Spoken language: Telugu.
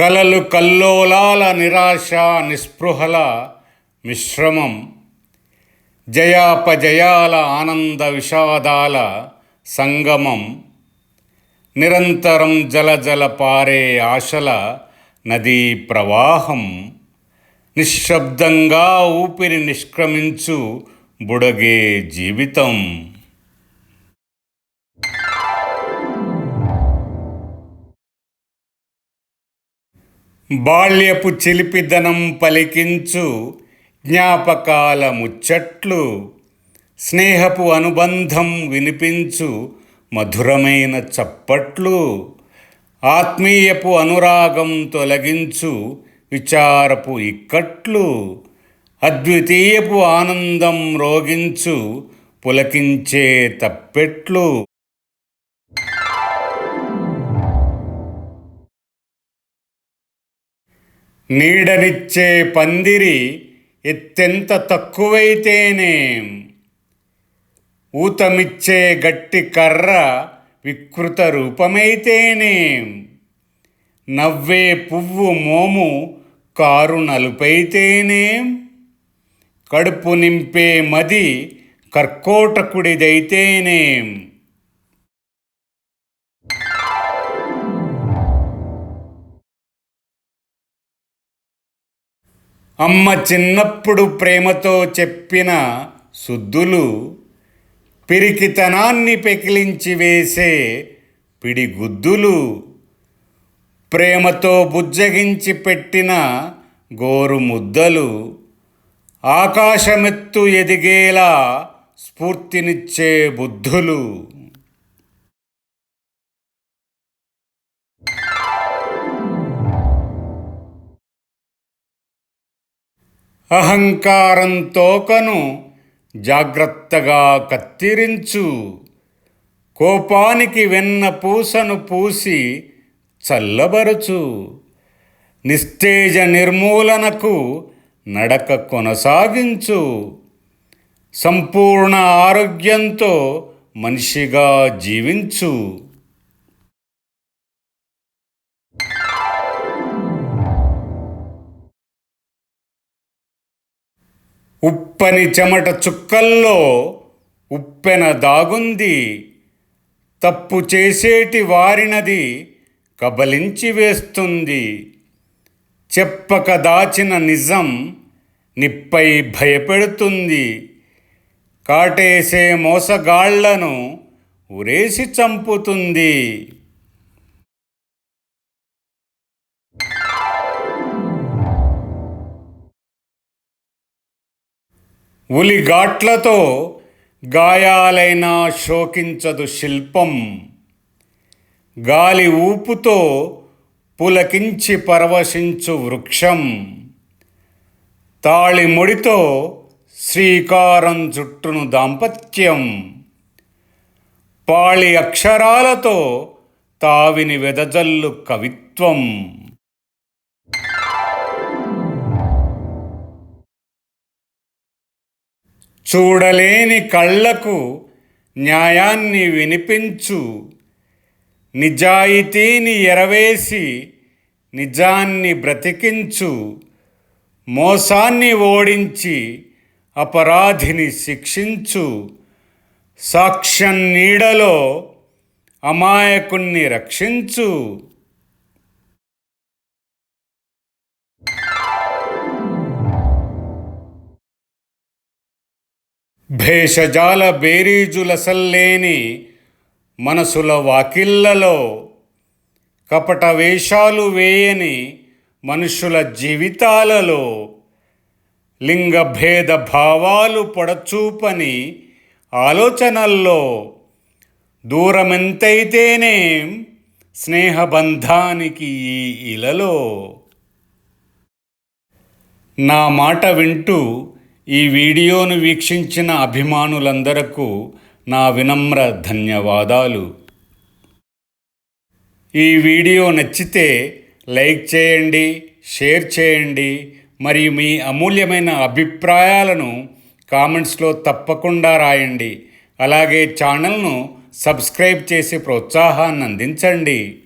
కలలు కల్లోలాల నిరాశ నిస్పృహల మిశ్రమం. జయాపజయాల ఆనంద విషాదాల సంగమం. నిరంతరం జలజల పారే ఆశల నదీ ప్రవాహం. నిశ్శబ్దంగా ఊపిరి నిష్క్రమించు బుడగే జీవితం. బాల్యపు చిలిపిదనం పలికించు జ్ఞాపకాల ముచ్చట్లు స్నేహపు అనుబంధం వినిపించు మధురమైన చప్పట్లు ఆత్మీయపు అనురాగం తొలగించు విచారపు ఇక్కట్లు అద్వితీయపు ఆనందం రోగించు పులకించే తప్పెట్లు. నీడనిచ్చే పందిరి ఎత్తెంత తక్కువైతేనేం? ఊతమిచ్చే గట్టి కర్ర వికృత రూపమైతేనేం? నవ్వే పువ్వు మోము కారు నలుపైతేనేం? కడుపు నింపే మది కర్కోటకుడిదైతేనేం? అమ్మ చిన్నప్పుడు ప్రేమతో చెప్పిన సుద్దులు పిరికితనాన్ని పెకిలించి వేసే పిడిగుద్దులు ప్రేమతో బుజ్జగించి పెట్టిన గోరు ముద్దలు ఆకాశమెత్తు ఎదిగేలా స్ఫూర్తినిచ్చే బుద్ధులు. అహంకారం తోకను జాగ్రత్తగా కత్తిరించు. కోపానికి వెన్న పూసను పూసి చల్లబరుచు. నిస్తేజ నిర్మూలనకు నడక కొనసాగించు. సంపూర్ణ ఆరోగ్యంతో మనిషిగా జీవించు. ఉప్పని చెమట చుక్కల్లో ఉప్పెన దాగుంది. తప్పు చేసేటి వారినది కబలించి వేస్తుంది. చెప్పక దాచిన నిజం నిప్పై భయపెడుతుంది. కాటేసే మోసగాళ్ళను ఉరేసి చంపుతుంది. ఉలిగాట్లతో గాయాలైనా శోకించదు శిల్పం. గాలి ఊపుతో పులకించి పరవశించు వృక్షం. తాళి ముడితో శ్రీకారం చుట్టును దాంపత్యం. పాళి అక్షరాలతో తావిని వెదజల్లు కవిత్వం. చూడలేని కళ్ళకు న్యాయాన్ని వినిపించు. నిజాయితీని ఎరవేసి నిజాన్ని బ్రతికించు. మోసాన్ని ఓడించి అపరాధిని శిక్షించు. సాక్ష్యం నీడలో అమాయకుణ్ణి రక్షించు. భేషజాల బేరీజులసల్లేని మనసుల వాకిళ్ళలో కపట వేషాలు వేయని మనుషుల జీవితాలలో లింగభేద భావాలు పొడచూపని ఆలోచనల్లో దూరమెంతైతేనేం స్నేహబంధానికి ఈ ఇలలో నా మాట వింటూ ఈ వీడియోను వీక్షించిన అభిమానులందరకు నా వినమ్ర ధన్యవాదాలు. ఈ వీడియో నచ్చితే లైక్ చేయండి షేర్ చేయండి మరియు మీ అమూల్యమైన అభిప్రాయాలను కామెంట్స్లో తప్పకుండా రాయండి. అలాగే ఛానల్ను సబ్స్క్రైబ్ చేసి ప్రోత్సాహాన్ని అందించండి.